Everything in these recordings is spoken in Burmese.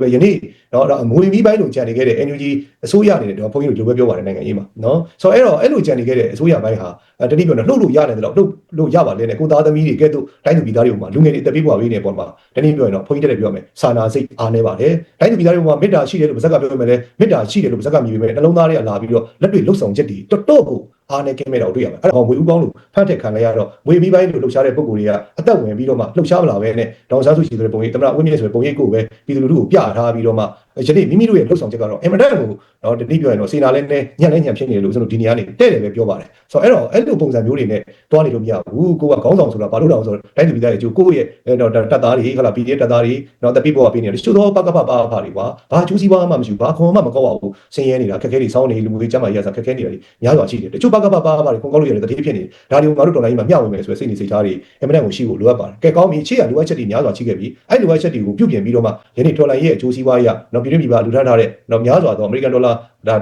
ပဲယနေ့တော့ဒါငွေပြီးပိုင်းလို့ကြံနေခဲ့တဲ့ NUG အစိုးရအနေနဲ့တော့ဘုန်းကြီးတို့လိုပဲပြောပါတယ်နိုင်ငံရေးမှာနော်ဆိုတော့အဲ့တော့အဲ့လိုကြံနေခဲ့တဲ့အစိုးရပိုင်းဟာတတိပြောတော့လှုပ်လို့ရတယ်တော့လှုပ်လို့ရပါလေနဲ့ကိုသားသမီးတွေကဲ့သို့တိုင်းသူပြည်သားတွေပေါ်မှာလူငယ်တွေတက်ပြီးပွားပေးနေပေါ်မှာတတိပြောရင်တော့ဘုန်းကြီးတက်တယ်ပြောမယ်စာနာစိတ်အားနေပါတယ်တိုင်းသူပြည်သားတွေပေါ်မှာမေတ္တာရှိတယ်လို့ပါဇက်ကပြောမယ်လေမေတ္တာရှိတယ်လို့ပါဇက်ကမြည်ပေးမယ်နှလုံးသားတွေကလာပြီးတော့လက်တွေလှုပ်ဆောင်ချက်တွေတော်တော်ကို အားနဲ့ကင်းမဲ့တော့တွေ့ရမှာအဲ့တော့ငွေဥကောင်းလို့ဖတ်ထက်ခံလိုက်ရတော့ငွေပြီးပိုင်းလို့လှုပ်ရှားတဲ့ပုံကိုယ်တွေကအသက်ဝင်ပြီးတော့မှလှုပ်ရှားမလာပဲနဲ့ဒေါန်ဆန်းစုကြည်ဆိုတဲ့ပုံရိပ်တမရဝင်းမြင့်ဆိုတဲ့ပုံရိပ်ကိုပဲပြည်သူလူထုကိုပြထားပြီးတော့မှ ယနေ့မိမိတို့ရဲ့လှုပ်ဆောင်ချက်ကတော့အင်မတန်ကိုတော့ဒီနေ့ပြောရင်တော့စေနာလဲနဲ့ညံ့လဲညံ့ဖြစ်နေတယ်လို့ကျွန်တော်ဒီနေရာနေတဲ့တယ်ပဲပြောပါတယ်ဆိုတော့အဲ့တော့အဲ့လိုပုံစံမျိုးတွေနဲ့တွားနေလို့မရဘူးကိုကခေါင်းဆောင်ဆိုတာဘာလို့လဲဆိုတော့တိုင်းသူပြည်သားတွေကျိုးကိုယ့်ရဲ့တော့တပ်သားတွေခလာ PDF တပ်သားတွေတော့တပိပေါ်ကပေးနေတယ်တချို့တော့ပကပပါပါတွေကွာဘာကျိုးစီးပွားမှမရှိဘူးဘာခွန်မှမကောက်အောင်ဆင်းရဲနေတာခက်ခဲတွေစောင်းနေလူမျိုးတွေကျမ်းမာရစားခက်ခဲနေတာတွေများစွာရှိတယ်တချို့ပကပပါပါတွေခွန်ကောက်လို့ရတယ်တတိဖြစ်နေဒါတွေကိုငါတို့တော်လိုင်းမှာမျှဝေမယ်ဆိုတဲ့စိတ်နေစိတ်ထားတွေအင်မတန်ကိုရှိဖို့လိုအပ်ပါတယ်ကဲကောင်းပြီအခြေရလိုအပ်ချက်တွေများစွာရှိခဲ့ပြီအဲ့လိုအပ်ချက်တွေကိုပြုပြင်ပြီးတော့မှယနေ့တော်လိုင်းရဲ့အကျိုးစီးပွားရတော့ပြည်တွင်းပြည်ပလူထမ်းထားတဲ့နော်များစွာသောအမေရိကန်ဒေါ်လာ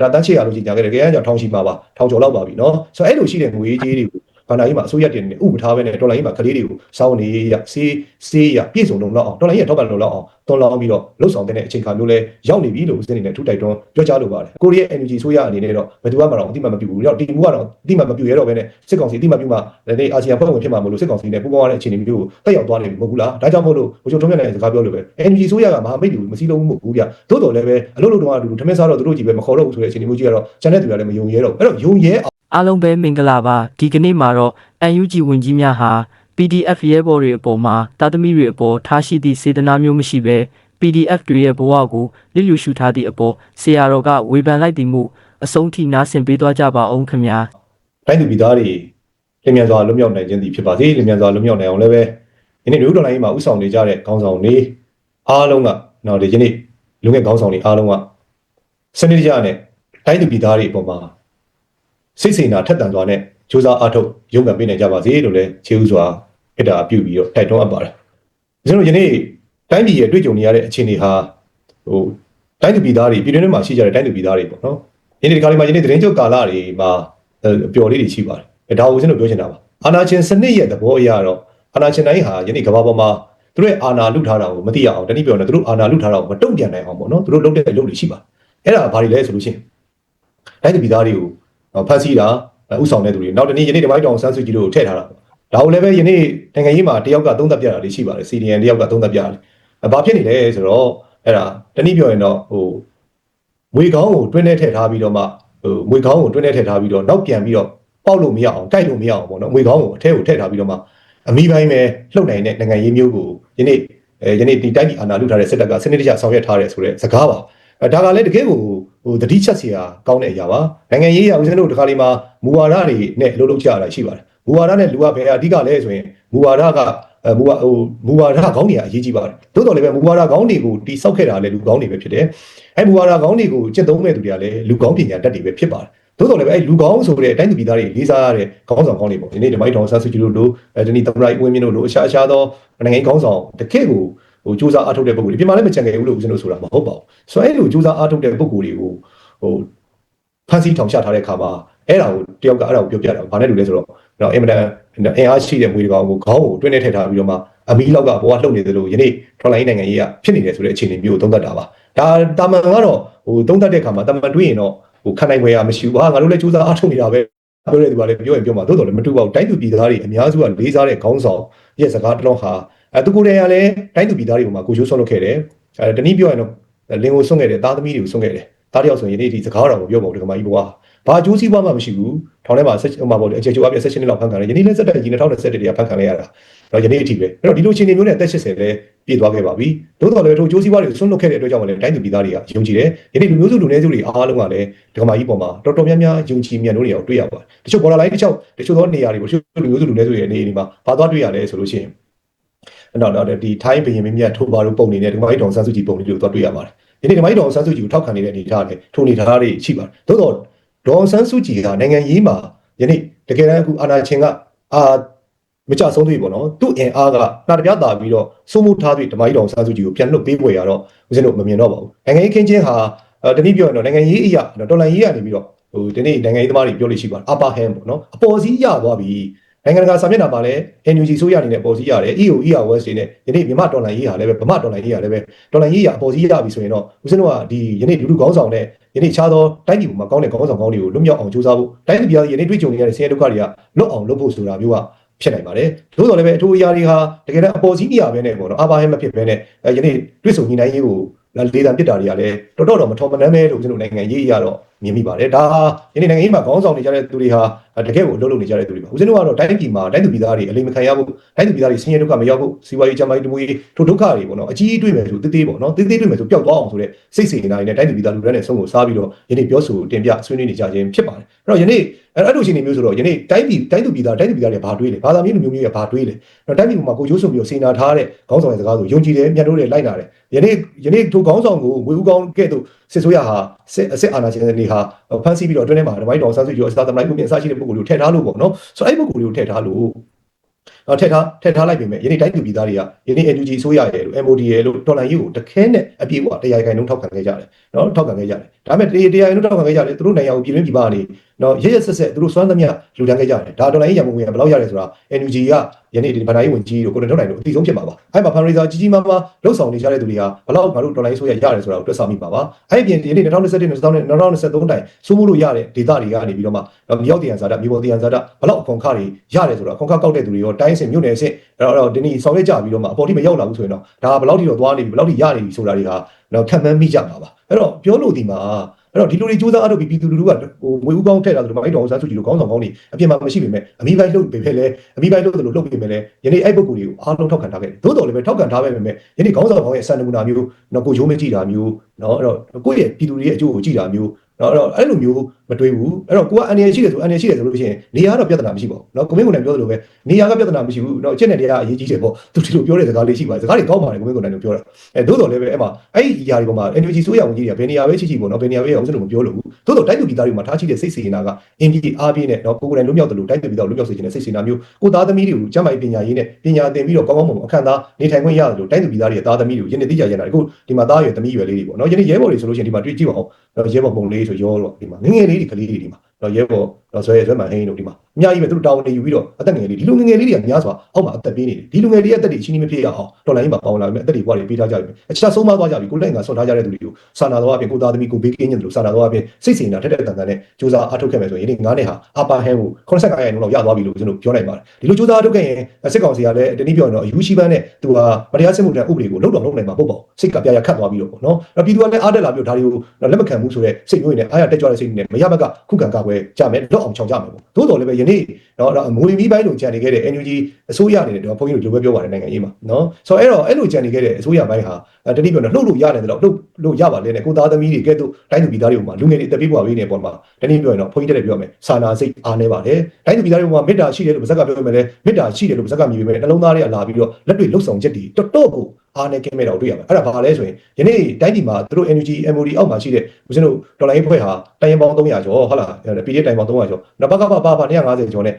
ဒါတန်ချေရလို့ကြီးညာခဲ့တယ်။ကြဲကြောင့်ထောင်ချီမှာပါထောင်ကျော်လောက်ပါပြီနော်။ဆိုတော့အဲ့လိုရှိတဲ့ငွေကြေးတွေကို ဘာသာရေးမှာအစိုးရတင်နေဥပထားပဲနဲ့ဒေါ်လာရေးမှာကလေးတွေကိုစောင်းနေရစေးစေးရပြည့်စုံလုံးလောက်အောင်ဒေါ်လာရေးထောက်ပံ့လုံးလောက်အောင်တွန်းလောင်းပြီးတော့လှုပ်ဆောင်တဲ့အချိန်ခါမျိုးလဲရောက်နေပြီလို့ဦးစင်းနေနဲ့ထူတိုက်တွန်းပြောကြားလိုပါတယ်ကိုရီးယား energy ဆိုရအနေနဲ့တော့ဘယ်သူမှမတော့အတိမမပြဘူးတော့ဒီမူကတော့အတိမမပြရတော့ဘဲနဲ့စစ်ကောင်စီအတိမပြမှလည်းအာဆီယံဖွဲ့ဝင်ဖြစ်မှာမလို့စစ်ကောင်စီနဲ့ပူးပေါင်းရတဲ့အခြေအနေမျိုးကိုတက်ရောက်သွားနေပြီမဟုတ်ဘူးလားဒါကြောင့်မို့လို့ဘုချုပ်ထုံးမြတ်နိုင်စကားပြောလို့ပဲ energy ဆိုရကမဟာမိတ်တွေမစည်းလုံးမှုမဟုတ်ဘူးကြသို့တော်လည်းပဲအလုပ်လုပ်တော့အတူတူထမင်းစားတော့သူတို့ကြီးပဲမခေါ်တော့ဘူးဆိုတဲ့အခြေအနေမျိုးကြီးကတော့ကျန်တဲ့သူတွေကလည်းမယုံရဲတော့အဲ့တော့ယုံရဲ အားလုံးပဲမင်္ဂလာပါဒီကနေ့မှာတော့ UNG ဝင်ကြီးများဟာ PDF ရဲဘော်တွေအပေါ်မှာတာသမီတွေအပေါ်ထားရှိသည့်စေတနာမျိုးမရှိဘဲ PDF တွေရဲ့ဘဝကိုလစ်လျူရှုထားသည့်အပေါ်ဆရာတော်ကဝေဖန်လိုက်သည်မှုအဆုံးထိနားဆင်ပေးသွားကြပါအောင်ခင်ဗျာတိုင်းသူပြည်သားတွေလင်မြန်စွာလွတ်မြောက်နိုင်ခြင်းသည်ဖြစ်ပါစေလင်မြန်စွာလွတ်မြောက်နိုင်အောင်လည်းပဲဒီနေ့လူတော်လိုင်းမှာဥဆောင်နေကြတဲ့ခေါင်းဆောင်တွေအားလုံးကနော်ဒီနေ့လူငယ်ခေါင်းဆောင်တွေအားလုံးကစနစ်တကျနဲ့တိုင်းသူပြည်သားတွေအပေါ်မှာ စိတ်စေနာထက်သန်စွာနဲ့ကြိုးစားအားထုတ်ရုန်းကန်ပေးနိုင်ကြပါစေလို့လည်းခြေဥစွာအတာပြုပြီးတော့တိုက်တွန်းအပ်ပါတယ်ကျွန်တော်ယနေ့တိုင်းပြည်ရဲ့တွေ့ကြုံနေရတဲ့အခြေအနေဟာဟိုတိုင်းသူပြည်သားတွေပြည်တွင်းထဲမှာရှိကြတဲ့တိုင်းသူပြည်သားတွေပေါ့နော်ယနေ့ဒီခါလေးမှာယနေ့သတင်းချုပ်ကာလတွေမှာအပျော်လေးတွေရှိပါတယ်ဒါကိုကျွန်တော်ပြောချင်တာပါအာနာချင်းစနစ်ရဲ့သဘောအရတော့အာနာချင်းတိုင်းဟာယနေ့ကမ္ဘာပေါ်မှာသူတို့ရဲ့အာနာလုထားတာကိုမသိရအောင်တနည်းပြောရင်သူတို့အာနာလုထားတာကိုမတုံ့ပြန်နိုင်အောင်ပေါ့နော်သူတို့လုပ်တဲ့လုပ်တွေရှိပါအဲ့ဒါဘာတွေလဲဆိုလို့ရှိရင်တိုင်းသူပြည်သားတွေကို ဖန်ဆီးတာဥဆောင်တဲ့သူတွေနောက်တနေ့ယနေ့ဒီမိုင်းတောင်ဆန်းစုကြည်တို့ကိုထည့်ထားတာပေါ့ဒါကိုလည်းပဲယနေ့နိုင်ငံရေးမှာတယောက်ကသုံးသပ်ပြတာတွေရှိပါတယ် CDN တယောက်ကသုံးသပ်ပြတယ်ဘာဖြစ်နေလဲဆိုတော့အဲ့ဒါတနည်းပြောရင်တော့ဟိုငွေကောင်းကိုတွင်းထဲထည့်ထားပြီးတော့မှဟိုငွေကောင်းကိုတွင်းထဲထည့်ထားပြီးတော့နောက်ပြန်ပြီးတော့ပေါက်လို့မရအောင်တိုက်လို့မရအောင်ပေါ့နော်ငွေကောင်းကိုအထဲကိုထည့်ထားပြီးတော့မှအမိပိုင်းပဲလှုပ်နိုင်တဲ့နိုင်ငံရေးမျိုးကိုယနေ့အဲယနေ့ဒီတိုက်ပြည်အာဏာလုထားတဲ့စစ်တပ်ကစနစ်တကျဆောင်ရွက်ထားတယ်ဆိုတဲ့စကားပါအဲ ဒါကလည်းတကယ်ကိုဟိုတတိချက်စီဟာကောင်းတဲ့အရာပါနိုင်ငံရေးရဦးဇင်းတို့ဒီခါလေးမှာမူဝါဒတွေနဲ့အလုပ်လုပ်ကြရတာရှိပါတယ်မူဝါဒနဲ့လူကဘယ်အဓိကလဲဆိုရင်မူဝါဒကမူဝါဟိုမူဝါဒခေါင်းတွေကအရေးကြီးပါတယ်တိုးတော်လည်းပဲမူဝါဒခေါင်းတွေကိုတိစောက်ခဲ့တာလည်းလူခေါင်းတွေပဲဖြစ်တယ်အဲမူဝါဒခေါင်းတွေကိုကျင့်သုံးမဲ့သူတွေကလည်းလူခေါင်းပညာတတ်တွေပဲဖြစ်ပါတယ်သို့တော်လည်းပဲအဲလူကောင်းဆိုတဲ့အတိုင်းသူပြည်သားတွေလေးစားရတဲ့ခေါင်းဆောင်ကောင်းတွေပေါ့ဒီနေ့ဒီမိုက်တောင်ဆန်းစုကြည်တို့လိုအဲဒီနေ့သမရိုက်ဝင်းမြင့်တို့လိုအခြားအခြားသောနိုင်ငံခေါင်းဆောင်တကယ့်ကို ဟိုစူးစမ်းအားထုတ်တဲ့ပုံကိုဒီပြင်မှာလည်းမကြံခဲ့ဘူးလို့ဦးဇင်းတို့ဆိုတာမဟုတ်ပါဘူးဆိုတော့အဲလိုစူးစမ်းအားထုတ်တဲ့ပုံကိုတွေကိုဟိုဖန်ဆီးထောင်ချထားတဲ့အခါမှာအဲ့ဒါကိုတယောက်ကအဲ့ဒါကိုပြောပြတာဘာနဲ့တူလဲဆိုတော့တော့အင်မတန်အင်အားရှိတဲ့မွေးကောင်ကိုခေါင်းကိုတွင်းနေထည့်ထားပြီးတော့မှအမီလောက်ကဘောကလှုပ်နေသလိုယနေ့ထွန်လိုင်းနိုင်ငံရေးကဖြစ်နေတယ်ဆိုတဲ့အခြေအနေမျိုးကိုသုံးသပ်တာပါဒါတာမန်ကတော့ဟိုသုံးသပ်တဲ့အခါမှာတာမန်တွေးရင်တော့ဟိုခံနိုင်ွယ်ရမရှိဘူးဟာငါတို့လည်းစူးစမ်းအားထုတ်နေတာပဲပြောတဲ့သူကလည်းပြောရင်ပြောမှာသို့တော်လည်းမတူပါဘူးတိုင်းသူပြည်သားတွေအများစုကလေးစားတဲ့ခေါင်းဆောင်ရဲ့စကားတလုံးဟာ အဲသူကိုယ်တိုင်ကလည်းတိုင်းသူပြည်သားတွေပေါ်မှာကိုချိုးဆွန့်လွတ်ခဲ့တယ်အဲတနည်းပြောရင်တော့လင်ကိုဆွန့်ခဲ့တယ်သားသမီးတွေကိုဆွန့်ခဲ့တယ်သားတယောက်ဆိုရင်ဒီနေ့ဒီစကားတော်ကိုပြောပါဦးဒီကမာကြီးဘွားဘာအကျိုးစီးပွားမှမရှိဘူးထောင်ထဲမှာဆက်ဟိုမှာပေါ့လေအခြေချိုးအပြည့်ဆက်ရှင်လောက်ဖန်ခံရတယ်ယနေ့လည်းစက်တက်ကြီး2021တည်းကဖန်ခံလိုက်ရတာတော့ယနေ့အထိပဲအဲ့တော့ဒီလိုချင်းနေမျိုးနဲ့အသက်80လဲပြည့်သွားခဲ့ပါပြီသို့တော်လည်းထိုအကျိုးစီးပွားတွေကိုဆွန့်လွတ်ခဲ့တဲ့အတွက်ကြောင့်လည်းတိုင်းသူပြည်သားတွေကယုံကြည်တယ်ယနေ့လူမျိုးစုလူနည်းစုတွေအားလုံးကလည်းဒီကမာကြီးပေါ်မှာတော်တော်များများယုံကြည်မြတ်လို့တွေအောင်တွေ့ရပါတယ်တချို့ border line တချို့တချို့သောနေရာတွေကိုတချို့လူမျိုးစုလူနည်းစုတွေအနေနဲ့မှာဘာသွားတွေ့ရလဲဆိုလို့ရှိရင် အဲ့တော့ဒီထိုင်းဘရင်မင်းမြတ်ထိုးပါလို့ပုံနေတဲ့ဒီကမာကြီးတောင်ဆန်းစုကြည်ပုံလေးတွေကိုသွားတွေ့ရပါတယ်ယနေ့ဒီကမာကြီးတောင်ဆန်းစုကြည်ကိုထောက်ခံနေတဲ့အနေအထားနဲ့ထိုးနေထားတွေရှိပါတယ်သို့တော့ဒေါ်ဆန်းစုကြည်ကနိုင်ငံရေးမှာယနေ့တကယ်တမ်းအခုအာဏာရှင်ကအာမကြဆုံးသေးပေါ့နော်သူ့အင်အားကနာတပြားတာပြီးတော့စိုးမိုးထားပြီးဓမ္မကြီးတော်ဆန်းစုကြည်ကိုပြန်လွတ်ပေးပွေရတော့ဦးဇင်းတို့မမြင်တော့ပါဘူးနိုင်ငံရေးခင်းချင်းဟာတနည်းပြောရင်တော့နိုင်ငံရေးအရာတော်လှန်ရေးကနေပြီးတော့ဟိုဒီနေ့နိုင်ငံရေးသမားတွေပြောလို့ရှိပါတယ် upper hand ပေါ့နော်အပေါ်စီးရသွားပြီ နိုင်ငံတကာစာမျက်နှာမှာလည်း NUG ဆိုရအနေနဲ့ပေါ်စီရတယ် EO ERWS တွေနဲ့ယနေ့မြန်မာဒေါ်လာရေးဟာလည်းပဲဗမာဒေါ်လာရေးဟာလည်းပဲဒေါ်လာရေးရအပေါ်စီရပြီဆိုရင်တော့ဦးဇင်းတို့ကဒီယနေ့လူလူကောင်းဆောင်နဲ့ယနေ့ခြားသောတိုင်းပြည်မှာကောင်းတဲ့ကောင်းဆောင်ကောင်းတွေကိုလွတ်မြောက်အောင်ကြိုးစားဖို့တိုင်းပြည်ပြည်ယနေ့တွေ့ကြုံနေရတဲ့ဆင်းရဲဒုက္ခတွေကလွတ်အောင်လုပ်ဖို့ဆိုတာမျိုးကဖြစ်နိုင်ပါတယ်။သို့တော်လည်းပဲအထူးအရာတွေဟာတကယ်တော့အပေါ်စီးမရဘဲနဲ့ပေါ့နော်အာဘာဟဲမဖြစ်ဘဲနဲ့အဲယနေ့တွေ့ဆုံညီနိုင်ရေးကို လေတံပစ်တာတွေကလည်းတော်တော်တော့မထော်မနှမ်းပဲလို့ကျွန်တော်နိုင်ငံရေးအရတော့မြင်မိပါတယ်ဒါဟာယနေ့နိုင်ငံရေးမှာခေါင်းဆောင်နေကြတဲ့သူတွေဟာတကယ်ကိုအလုပ်လုပ်နေကြတဲ့သူတွေပါဦးဇင်းတို့ကတော့တိုင်းပြည်မှာတိုင်းသူပြည်သားတွေအလိမ်မခံရဖို့တိုင်းသူပြည်သားတွေဆင်းရဲဒုက္ခမရောက်ဖို့စီးပွားရေးကျန်းမာရေးတမွေးထိုဒုက္ခတွေပေါ့နော်အကြီးအတွေ့မယ်ဆိုတေးသေးပေါ့နော်တေးသေးတွေ့မယ်ဆိုပျောက်သွားအောင်ဆိုတဲ့စိတ်စေနာတွေနဲ့တိုင်းသူပြည်သားလူတွေနဲ့ဆုံးကိုစားပြီးတော့ယနေ့ပြောဆိုတင်ပြဆွေးနွေးနေကြခြင်းဖြစ်ပါတယ်အဲ့တော့ယနေ့အဲ့အဲ့လိုရှင်နေမျိုးဆိုတော့ယနေ့တိုင်းပြည်တိုင်းသူပြည်သားတိုင်းသူပြည်သားတွေဘာတွေးလဲဘာသာမျိုးလူမျိုးမျိုးရဲ့ဘာတွေးလဲအဲ့တော့တိုင်းပြည်မှာကိုကျိုးဆိုပြီးတော့စေနာထားတဲ့ခေါင်းဆောင်ရဲ့စကားဆိုယုံကြည်တယ်မြတ်လို့တယ်လိုက်နာတယ်ယနေ့ယနေ့ထိုခေါင်းဆောင်ကိုဝေဦးကောင်းကဲ့သို့စစ်ဆိုးရဟာစစ်စစ်အာဏာရှင်တွေဟာဖမ်းဆီးပြီးတော့အတွင်းထဲမှာဓမ္မိုင်းတော်ဆန်းစုကြည်ရောစတာသမလိုက်မှုပြင်အစရှိတဲ့ပုဂ္ဂိုလ်တွေကိုထည့်ထားလို့ပေါ့နော်ဆိုတော့အဲ့ပုဂ္ဂိုလ်တွေကိုထည့်ထားလို့တော့ထည့်ထားထည့်ထားလိုက်ပြီမဲ့ယနေ့တိုင်းသူပြည်သားတွေကယနေ့ NUG ဆိုရရဲ့လို့ MOD ရဲ့လို့တော်လိုင်းကြီးကိုတခဲနဲ့အပြည့်အဝတရားခိုင်နှုန်းထောက်ခံခဲ့ကြတယ်နော်ထောက်ခံခဲ့ကြတယ်ဒါပေမဲ့တရားခိုင်နှုန်းထောက်ခံခဲ့ကြတယ်သူတို့နိုင်ငံကိုပြည်တွင်းပြည်ပကနေ နော်ရရဆက်ဆက်သူတို့စွမ်းသမျှလူတန်းခဲ့ကြတယ်ဒါတော်လိုင်းကြီးရမုံငွေကဘယ်လောက်ရတယ်ဆိုတာ NUG ကယနေ့ဒီဗဏ္ဍာရေးဝန်ကြီးတို့ကိုယ်တော်နိုင်တို့အသိဆုံးဖြစ်မှာပါအဲ့မှာ fundraiser ကြီးကြီးမားမားလှုပ်ဆောင်နေကြတဲ့သူတွေကဘယ်လောက်ငါတို့တော်လိုင်းဆိုရရတယ်ဆိုတာကိုတွက်ဆမိပါပါအဲ့ဒီပြင်ဒီနေ့2021 2023တိုင်စိုးမိုးလို့ရတဲ့ဒေတာတွေကနေပြီးတော့မှမြောက်တရံဇာတာမြေပေါ်တရံဇာတာဘယ်လောက်အခွန်ခတွေရတယ်ဆိုတာအခွန်ခကောက်တဲ့သူတွေရောတိုင်းအဆင့်မြို့နယ်အဆင့်အဲ့တော့ဒီနေ့ဆောင်ရွက်ကြပြီးတော့မှအပေါ်ထိမရောက်လာဘူးဆိုရင်တော့ဒါဘယ်လောက်ထိတော့သွားနေပြီဘယ်လောက်ထိရနေပြီဆိုတာတွေကတော့ခံမှန်းမိကြမှာပါအဲ့တော့ပြောလို့ဒီမှာ အဲ့တော့ဒီလိုတွေစူးစမ်းအလုပ်ပြီးပြည်သူလူထုကဟိုငွေဥကောင်းထည့်တာဆိုတော့မိုင်းတော်ဆန်းစုကြည်လိုကောင်းဆောင်ကောင်းနေအပြင်မှာမရှိပေမဲ့အမိပိုင်းလှုပ်ပေမဲ့လည်းအမိပိုင်းလှုပ်တယ်လို့လှုပ်ပေမဲ့လည်းယနေ့အဲ့ပုဂ္ဂိုလ်တွေကိုအားလုံးထောက်ခံထားခဲ့တယ်သို့တော်လည်းပဲထောက်ခံထားပဲပေမဲ့ယနေ့ခေါင်းဆောင်ကောင်းရဲ့စံနမူနာမျိုးတော့ကိုရိုးမကြည့်တာမျိုးနော်အဲ့တော့ကိုယ့်ရဲ့ပြည်သူတွေရဲ့အကျိုးကိုကြည့်တာမျိုးနော်အဲ့တော့အဲ့လိုမျိုး မတွေးဘူးအဲ့တော့ကိုကအန်ရရှိတယ်ဆိုအန်ရရှိတယ်ဆိုလို့ရှိရင်နေရာကတော့ပြဿနာမရှိပါဘူးနော်ကိုမင်းကိုနိုင်ပြောသလိုပဲနေရာကပြဿနာမရှိဘူးနော်အချက်နဲ့တရားအရေးကြီးတယ်ပေါ့သူဒီလိုပြောတဲ့စကားလေးရှိပါတယ်စကားတွေကောင်းပါတယ်ကိုမင်းကိုနိုင်တို့ပြောတာအဲသို့တော်လည်းပဲအဲ့မှာအဲ့ဒီຢာတွေပေါ်မှာ energy ဆိုးရဝင်ကြီးတွေကဘယ်နေရာပဲရှိရှိပေါ့နော်ဘယ်နေရာပဲအောင်စလို့မပြောလို့ဘူးသို့တော်တိုက်သူပြည်သားတွေမှာထားရှိတဲ့စိတ်စေနာကအင်ပြည်အားပြည့်နဲ့နော်ကိုကိုယ်တိုင်လွတ်မြောက်တယ်လို့တိုက်သူပြည်သားလွတ်မြောက်စေခြင်းနဲ့စိတ်စေနာမျိုးကိုသားသမီးတွေကိုကျမ်းမာရေးပညာရေးနဲ့ပညာသင်ပြီးတော့ကောင်းကောင်းမွန်မွန်အခမ်းသားနေထိုင်ခွင့်ရတယ်လို့တိုက်သူပြည်သားတွေရဲ့သားသမီးတွေကိုယနေ့သိကြရတာအခုဒီမှာသားရွယ်သမီးရွယ်လေးတွေပေါ့နော်ယနေ့ရဲဘော်တွေဆိုလို့ရှိရင်ဒီမှာတွေ့ကြည့်ပါအောင်နော်ရဲဘော်ပုံလေးဆိုရောတော့ဒီမှာငငယ်လေးတွေကလေးတွေဒီမှာနော်ရဲဘော်နော်ဇွဲဇွဲမှန်ဟင်းတို့ဒီမှာအများကြီးပဲသူတို့တောင်းနေယူပြီးတော့အသက်ငယ်လေးဒီလိုငငယ်လေးတွေကများစွာအောက်မှာအသက်ပေးနေတယ်ဒီလူငယ်လေးရဲ့အသက်တွေအချင်းချင်းမဖြစ်ရအောင်တော်လိုင်းမှာပေါင်းလာပြီအသက်တွေဘွားတွေပေးထားကြပြီအချာဆုံးမသွားကြပြီကိုလက်ငါဆွတ်ထားကြတဲ့သူတွေကိုစာနာတော်အပြင်ကိုသားသမီးကိုဘေးကင်းညင်တယ်လို့စာနာတော်အပြင်စိတ်စေနာထက်တဲ့တန်တန်နဲ့စူးစမ်းအားထုတ်ခဲ့မယ်ဆိုရင်ဒီ9နှစ်ဟာအပါဟန်ကို85ရာခိုင်နှုန်းလောက်ရသွားပြီလို့ကျွန်တော်ပြောနိုင်ပါတယ်ဒီလိုစူးစမ်းအားထုတ်ခဲ့ရင်စစ်ကောင်စီကလည်းတနည်းပြောရင်တော့အယူရှိပန်းနဲ့သူကမတရားစစ်မှုတန်းဥပဒေကိုလုံတော်လုံနိုင်မှာပုတ်ပေါ့စိတ်ကပြရခတ်သွားပြီးတော့ပေါ့နော်အဲ့ပြည်သူကလည်းအားတက်လာပြီးတော့ဒါတွေကိုလက်မခံဘူးဆိုတဲ့စိတ်မျိုးတွေနဲ့အားရတက်ကြွတဲ့စိတ်တွေနဲ့မရဘက်ကခုခံကာကွယ်ကြမယ်လော့အောင်ချောင်ကြမယ်ပေါ့သို့တော်လည်းပဲယနေ့နော်ငွေမီးပိုင်းလိုကြံနေခဲ့တဲ့ NUG အစိုးရအနေနဲ့တော့ဘုန်းကြီးတို့လိုပဲပြောပါတယ်နိုင်ငံရေးမှာနော်ဆိုတော့အဲ့တော့အဲ့လိုကြံနေခဲ့တဲ့အစိုးရပိုင်းဟာတတိပြောတော့လှုပ်လို့ရတယ်တော့လှုပ်လို့ရပါလေနဲ့ကိုသားသမီးတွေကဲ့သို့တိုင်းသူပြည်သားတွေမှာလူငယ်တွေအသက်ပေးပွားပေးနေပေါ်မှာတတိပြောရင်တော့ဘုန်းကြီးတက်ပြောမယ်စာနာစိတ်အားနေပါတယ်တိုင်းသူပြည်သားတွေမှာမေတ္တာရှိတယ်လို့ပါဇက်ကပြောမယ်လေမေတ္တာရှိတယ်လို့ပါဇက်ကမြည်ပေမဲ့နှလုံးသားတွေကလာပြီးတော့လက်တွေ့လှုပ်ဆောင်ချက်တွေတော်တော်ကို အားနဲ့ကင်းမဲ့တော့တွေ့ရပါတယ်အဲ့ဒါဘာလဲဆိုရင်ယနေ့တိုင်းပြည်မှာသူတို့ energy MOD အောက်မှာရှိတဲ့ဦးဇင်းတို့ဒေါ်လာရေးဖွဲ့ဟာတိုင်ရင်ပေါင်း300ကျော်ဟုတ်လား PDF တိုင်ပေါင်း300ကျော်နဘကပါပါပါ150ကျော်နဲ့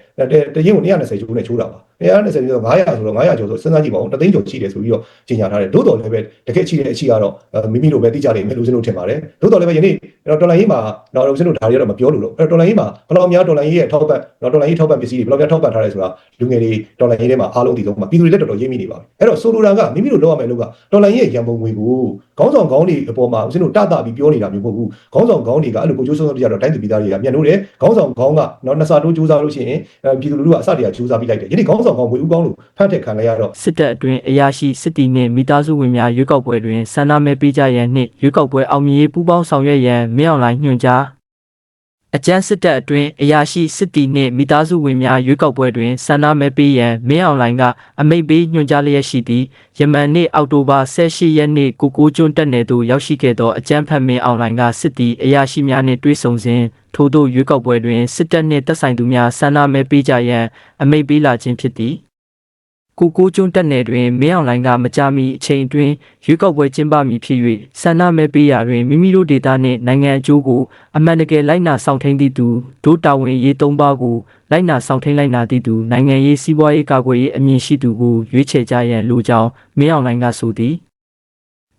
တရင်ကို120ကျော်နဲ့ချိုးတာပါ 120ကျော်ဆို900ဆိုတော့900ကျော်ဆိုစဉ်းစားကြည့်ပါဦးတသိန်းကျော်ရှိတယ်ဆိုပြီးတော့ကြီးညာထားတယ်သို့တော်လည်းပဲတကယ်ရှိတဲ့အချီကတော့မိမိတို့ပဲသိကြတယ်မယ်လို့ဦးဇင်းတို့ထင်ပါတယ်သို့တော်လည်းပဲယနေ့ဒေါ်လာရေးမှာတော့ဦးဇင်းတို့ဒါတွေတော့မပြောလို့လို့ဒေါ်လာရေးမှာဘယ်လောက်များဒေါ်လာရေးရဲ့ထောက်ပံ့ဒေါ်လာရေးထောက်ပံ့ပစ္စည်းတွေဘယ်လောက်များထောက်ပံ့ထားလဲဆိုတာလူငယ်တွေဒေါ်လာရေးထဲမှာအားလုံးတည်ဆုံးမှာပြည်သူတွေလည်းတော်တော်ရေးမိနေပါပြီအဲ့တော့ဆိုလိုတာကမိမိတို့လောက်ရမယ်လို့ကဒေါ်လာရေးရဲ့ရန်ပုံငွေကိုခေါင်းဆောင်ခေါင်းတွေအပေါ်မှာဦးဇင်းတို့တတပြီးပြောနေတာမျိုးမဟုတ်ဘူးခေါင်းဆောင်ခေါင်းတွေကအဲ့လိုကိုကျိုးဆုံးဆုံးပြရတော့တိုင်းသူပြည်သားတွေကမြန်လို့တယ်ခေါင်းဆောင်ခေါင်းကနော်နှစ်ဆတိုးကြိုးစားလို့ရှိရင်ပြည်သူလူထုကအစတည်းကကြိုးစားပြီးလိုက်တယ်ယနေ့ခေါင်းဆောင်ခေါင်းဝေဦးကောင်းလို့ဖတ်ထက်ခံလိုက်ရတော့စစ်တပ်အတွင်းအရာရှိစစ်တီနှင့်မိသားစုဝင်များရွေးကောက်ပွဲတွင်ဆန္ဒမဲပေးကြရန်နှင့်ရွေးကောက်ပွဲအောင်မြင်ရေးပူးပေါင်းဆောင်ရွက်ရန်မြောက်လိုင်းညွှန်ကြား အကြမ်းစစ်တပ်အတွင်းအရာရှိစစ်တီနှင့်မိသားစုဝင်များရွေးကောက်ပွဲတွင်ဆန္ဒမဲပေးရန်မင်းအောင်လိုင်းကအမိန့်ပေးညွှန်ကြားလျက်ရှိသည့်ယမန်နေ့အောက်တိုဘာ18ရက်နေ့ကိုကိုကျွန်းတက်နယ်သို့ရောက်ရှိခဲ့သောအကြမ်းဖက်မင်းအောင်လိုင်းကစစ်တီအရာရှိများနှင့်တွေ့ဆုံစဉ်ထို့သောရွေးကောက်ပွဲတွင်စစ်တပ်နှင့်တပ်ဆိုင်သူများဆန္ဒမဲပေးကြရန်အမိန့်ပေးလာခြင်းဖြစ်သည် ကိုကိုကျွန်းတက်နယ်တွင်မင်းအောင်လိုင်းကမကြမီအချိန်အတွင်းရွေးကောက်ပွဲကျင်းပမည်ဖြစ်၍ဆန္ဒမဲပေးရာတွင်မိမိတို့ဒေသနှင့်နိုင်ငံအကျိုးကိုအမှန်တကယ်လိုက်နာဆောင်ထိန်သည့်သူဒို့တာဝန်ရေးသုံးပါးကိုလိုက်နာဆောင်ထိန်လိုက်နာသည့်သူနိုင်ငံရေးစီးပွားရေးကာကွယ်ရေးအမြင့်ရှိသူကိုရွေးချယ်ကြရန်လိုကြောင်းမင်းအောင်လိုင်းကဆိုသည်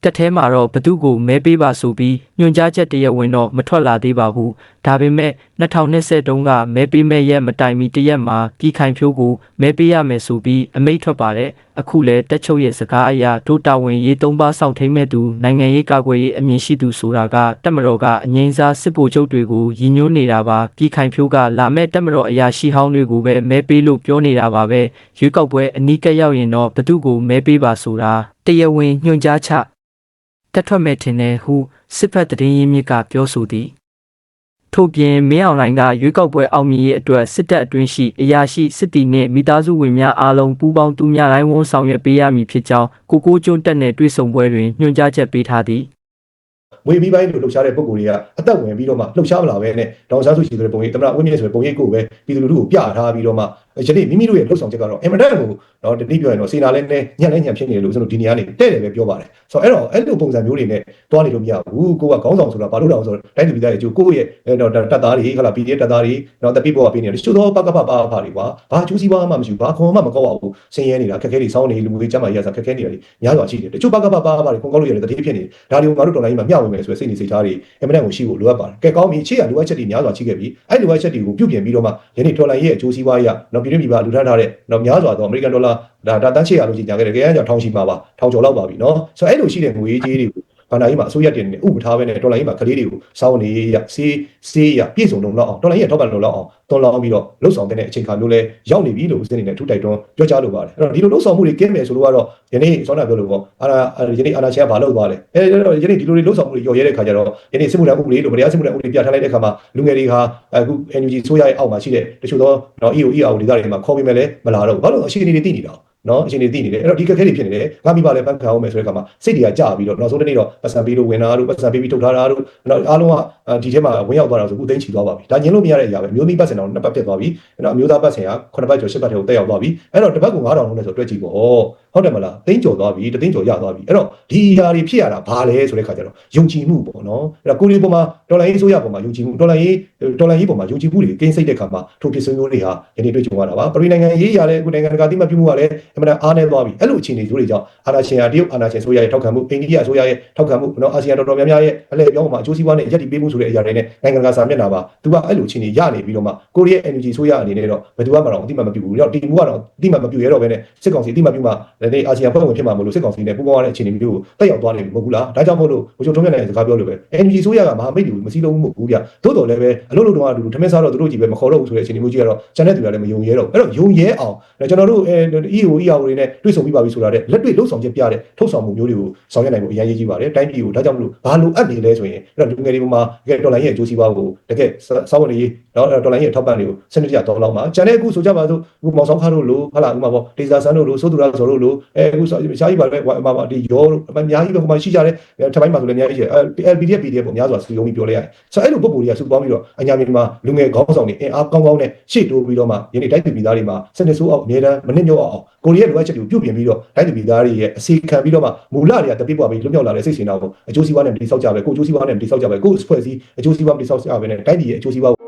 တက်ထဲမှာတော့ဘသူကိုမဲပေးပါဆိုပြီးညွှန်ကြားချက်တရက်ဝင်တော့မထွက်လာသေးပါဘူးဒါပေမဲ့2020တုန်းကမဲပေးမဲ့ရက်မတိုင်မီတရက်မှာပြည်ခိုင်ဖြိုးကိုမဲပေးရမယ်ဆိုပြီးအမိန့်ထွက်ပါတယ်အခုလဲတက်ချုပ်ရဲ့စကားအရဒိုတာဝင်ရေးသုံးပါစောင့်ထိန်မဲ့သူနိုင်ငံရေးကာကွယ်ရေးအမြင်ရှိသူဆိုတာကတက်မတော်ကအငိမ့်စားစစ်ဗိုလ်ချုပ်တွေကိုရည်ညွှန်းနေတာပါပြည်ခိုင်ဖြိုးကလာမဲ့တက်မတော်အရာရှိဟောင်းတွေကိုပဲမဲပေးလို့ပြောနေတာပါပဲရွေးကောက်ပွဲအနီးကပ်ရောက်ရင်တော့ဘသူကိုမဲပေးပါဆိုတာတရားဝင်ညွှန်ကြားချ တက်ထွက်မဲ့ထင်တယ်ဟုစစ်ဖက်သတင်းရင်းမြစ်ကပြောဆိုသည်ထို့ပြင်မင်းအောင်လိုင်ကရွေးကောက်ပွဲအောင်မြင်ရေးအတွက်စစ်တပ်အတွင်းရှိအရာရှိစစ်တီနှင့်မိသားစုဝင်များအားလုံးပူးပေါင်းတူများတိုင်းဝန်ဆောင်ရွက်ပေးရမည်ဖြစ်ကြောင်းကိုကိုကျွန်းတက်နဲ့တွေ့ဆုံပွဲတွင်ညွှန်ကြားချက်ပေးထားသည်မွေပြီးပိုင်းလို့လှုပ်ရှားတဲ့ပုံကိုယ်တွေကအသက်ဝင်ပြီးတော့မှလှုပ်ရှားမလာပဲနဲ့ဒေါန်ဆန်းစုရှိဆိုတဲ့ပုံရိပ်တမရဝင်းမြင့်ဆိုတဲ့ပုံရိပ်ကိုပဲပြည်သူလူထုကိုပြထားပြီးတော့မှ ယနေ့မိမိတို့ရဲ့လှုပ်ဆောင်ချက်ကတော့အင်မတန်ကိုတော့ဒီနေ့ပြောရင်တော့စေနာလဲနဲ့ညံ့လဲညံ့ဖြစ်နေတယ်လို့ကျွန်တော်ဒီနေရာနေတဲ့တယ်ပဲပြောပါတယ်ဆိုတော့အဲ့တော့အဲ့လိုပုံစံမျိုးတွေနဲ့တွားနေလို့မရဘူးကိုကခေါင်းဆောင်ဆိုတာဘာလို့လဲဆိုတော့တိုင်းသူပြည်သားတွေကျိုးကိုယ့်ရဲ့တော့တပ်သားတွေခလာ PDF တပ်သားတွေတော့တပိပေါ်ကပေးနေတယ်တချို့တော့ပကပပါပါတွေကွာဘာကျိုးစီးပွားမှမရှိဘူးဘာခွန်မှမကောက်အောင်ဆင်းရဲနေတာခက်ခဲတွေစောင်းနေလူမှုတွေကျမ်းမာရေးအစားခက်ခဲနေတာတွေများစွာရှိတယ်တချို့ပကပပါပါတွေခွန်ကောက်လို့ရတယ်တတိဖြစ်နေဒါတွေကိုငါတို့တော်လိုင်းမှာမျှဝေမယ်ဆိုတဲ့စိတ်နေစိတ်ထားတွေအင်မတန်ကိုရှိဖို့လိုအပ်ပါတယ်ကဲကောင်းပြီအခြေရလိုအပ်ချက်တွေများစွာရှိခဲ့ပြီအဲ့လိုအပ်ချက်တွေကိုပြုပြင်ပြီးတော့မှယနေ့တော်လိုင်းရဲ့အကျိုးစီးပွားရေးကနော်ပြည်တွင်းပြည်ပလူထမ်းထားတဲ့နော်များစွာသောအမေရိကန်ဒေါ်လာဒါဒါတန်းချေရလို့ကြီးညာခဲ့တယ်ကြဲကြောင်ထောင်ရှိမှာပါထောင်ကျော်လောက်ပါပြီနော်ဆိုတော့အဲ့လိုရှိတဲ့ငွေကြေးတွေကို ဘာသာရေးမှာအစိုးရတင်နေဥပထားပဲနဲ့ဒေါ်လာရေးမှာကလေးတွေကိုစောင်းနေရစေးစေးရပြည့်စုံလုံးလောက်အောင်ဒေါ်လာရေးထောက်ပံ့လုံးလောက်အောင်တွန်းလောင်းပြီးတော့လှုပ်ဆောင်တဲ့အချိန်ခါမျိုးလဲရောက်နေပြီလို့ဦးစင်းနေနဲ့ထူတိုက်တွန်းပြောကြားလိုပါတယ်အဲ့တော့ဒီလိုလှုပ်ဆောင်မှုတွေကင်းမယ်ဆိုလို့ကတော့ယနေ့စောနာပြောလို့ပေါ့အာယနေ့အာနာချန်ကဘာလုပ်သွားလဲအဲအဲ့တော့ယနေ့ဒီလိုတွေလှုပ်ဆောင်မှုတွေရော်ရဲတဲ့ခါကျတော့ယနေ့စစ်မှုထမ်းဥပဒေလို့ဗတရားစစ်မှုထမ်းဥပဒေပြဋ္ဌာန်းလိုက်တဲ့ခါမှာလူငယ်တွေဟာအခု NUG ဆိုရရဲ့အောက်မှာရှိတဲ့တချို့သောတော့ EO EO ဒေသတွေမှာခေါ်ပြီးမဲ့လဲမလာတော့ဘူးဘာလို့အရှိအနေတွေတည်နေတာ နော်အရှင်တွေသိနေတယ်အဲ့တော့ဒီခက်ခဲတွေဖြစ်နေတယ်ငါမိဘလည်းပန်းခံအောင်မယ်ဆိုတဲ့အခါမှာစိတ်တွေကကြာပြီးတော့နောက်ဆုံးတစ်နေ့တော့ပတ်စံပေးလို့ဝင်တာတို့ပတ်စံပေးပြီးထုတ်ထားတာတို့နောက်အားလုံးကဒီထဲမှာဝင်ရောက်သွားတာဆိုအခုသိမ်းချီသွားပါပြီဒါညင်လို့မရတဲ့အရာပဲမျိုးသမီးပတ်စံတော့နှစ်ပတ်ပြတ်သွားပြီနောက်အမျိုးသားပတ်စံကခုနှစ်ပတ်ကျော်ရှစ်ပတ်ထဲကိုတက်ရောက်သွားပြီအဲ့တော့တစ်ပတ်က9000လုံးနဲ့ဆိုတွက်ကြည့်ပေါ့ဟုတ်တယ်မလားသိန်းကျော်သွားပြီတသိန်းကျော်ရသွားပြီအဲ့တော့ဒီအရာတွေဖြစ်ရတာဘာလဲဆိုတဲ့ခါကျတော့ယုံကြည်မှုပေါ့နော်အဲ့တော့ကိုရီပေါ်မှာဒေါ်လာရေးဆိုရပေါ်မှာယုံကြည်မှုဒေါ်လာရေးဒေါ်လာရေးပေါ်မှာယုံကြည်မှုတွေကင်းစိတ်တဲ့ခါမှာထိုဖြစ်စဉ်မျိုးတွေဟာယနေ့တွေ့ကြုံရတာပါပရိနိုင်ငံရေးရတဲ့အခုနိုင်ငံတကာတိမတ်ပြုမှုကလည်းအမှန်တန်အားနည်းသွားပြီအဲ့လိုအခြေအနေတွေကြောင့်အာဏာရှင်ဟာတရုတ်အာဏာရှင်ဆိုရရဲ့ထောက်ခံမှုအိန္ဒိယဆိုရရဲ့ထောက်ခံမှုနော်အာဆီယံတော်တော်များများရဲ့အလဲပြောင်းမှာအကျိုးစီးပွားနဲ့ရက်တည်ပေးမှုဆိုတဲ့အရာတွေနဲ့နိုင်ငံတကာစာမျက်နှာပါသူကအဲ့လိုအခြေအနေရနေပြီးတော့မှကိုရီးယား energy ဆိုရအနေနဲ့တော့ဘယ်သူမှမတော့အတိမတ်မပြုဘူးတော့ဒီမူကတော့အတိမတ်မပြုရတော့ဘဲနဲ့စစ်ကောင်စီအတိမတ်ပြုမှလည်းအာဆီယံဖွဲ့ဝင်ဖြစ်မှာမလို့စစ်ကောင်စီနဲ့ပူးပေါင်းရတဲ့အခြေအနေမျိုးကိုတက်ရောက်သွားနေပြီမဟုတ်ဘူးလားဒါကြောင့်မို့လို့ဘုချုပ်ထုံးမြတ်နိုင်စကားပြောလို့ပဲ energy ဆိုရကမဟာမိတ်တွေမစည်းလုံးမှုမဟုတ်ဘူးဗျသို့တော်လည်းပဲအလုပ်လုပ်တော့အတူတူထမင်းစားတော့သူတို့ကြီးပဲမခေါ်တော့ဘူးဆိုတဲ့အခြေအနေမျိုးကြီးကတော့ကျန်တဲ့သူတွေကလည်းမယုံရဲတော့အဲ့တော့ယုံရဲအောင်ကျွန်တော်တို့အဲ EO EO တွေနဲ့တွေ့ဆုံပြီးပါပြီဆိုတာတဲ့လက်တွေ့လှုပ်ဆောင်ချက်ပြတဲ့ထုတ်ဆောင်မှုမျိုးတွေကိုဆောင်ရွက်နိုင်ဖို့အရင်ရေးကြည့်ပါတယ်တိုင်းပြည်ကိုဒါကြောင့်မလို့ဘာလို့အပ်နေလဲဆိုရင်အဲ့တော့လူငယ်တွေပေါ်မှာတကယ်ဒေါ်လာရဲ့အကျိုးစီးပွားကိုတကယ်စောင့်ဝင်ရေးနော်ဒေါ်လာရဲ့ထောက်ပံ့တွေကိုစနစ်တကျတောင်းလောက်မှာကျန်တဲ့အခုဆိုကြပါစို့အခုမောင်ဆောင်ခါတို့လို့ဟာလာဥမာပေါ့ဒေဇာဆန်တို့လို့စိုးသူရဆိုတို့လို့အဲအခုရှားကြီးပါပဲဟိုမှာဒီရောအများကြီးပဲဟိုမှာရှိကြတဲ့ထပ်ပိုင်းမှာဆိုလည်းအများကြီးရှိတယ် LPDF PDF ပေါ့အများစွာစီယုံပြီးပြောလိုက်ရတယ်ဆိုတော့အဲ့လိုပုံပုံတွေကစုပေါင်းပြီးတော့အညာမြန်မာလူငယ်ခေါင်းဆောင်တွေအင်အားကောင်းကောင်းနဲ့ရှေ့တိုးပြီးတော့မှယနေ့တိုက်သူပြည်သားတွေမှာစနစ်ဆိုးအောင်အများတန်းမနစ်ညော့အောင်ကိုရီးယားလူအပ်ချက်တွေကိုပြုပြင်ပြီးတော့တိုက်သူပြည်သားတွေရဲ့အစီခံပြီးတော့မှမူလတွေကတပိပွားပြီးလွတ်မြောက်လာတဲ့စိတ်ရှင်တော်ကိုအကျိုးစီးပွားနဲ့တိစောက်ကြပဲကိုအကျိုးစီးပွားနဲ့တိစောက်ကြပဲကိုစဖွဲ့စည်းအကျိုးစီးပွားတိစောက်ကြပဲနဲ့တိုက်ပြည်ရဲ့အကျိုးစီးပွား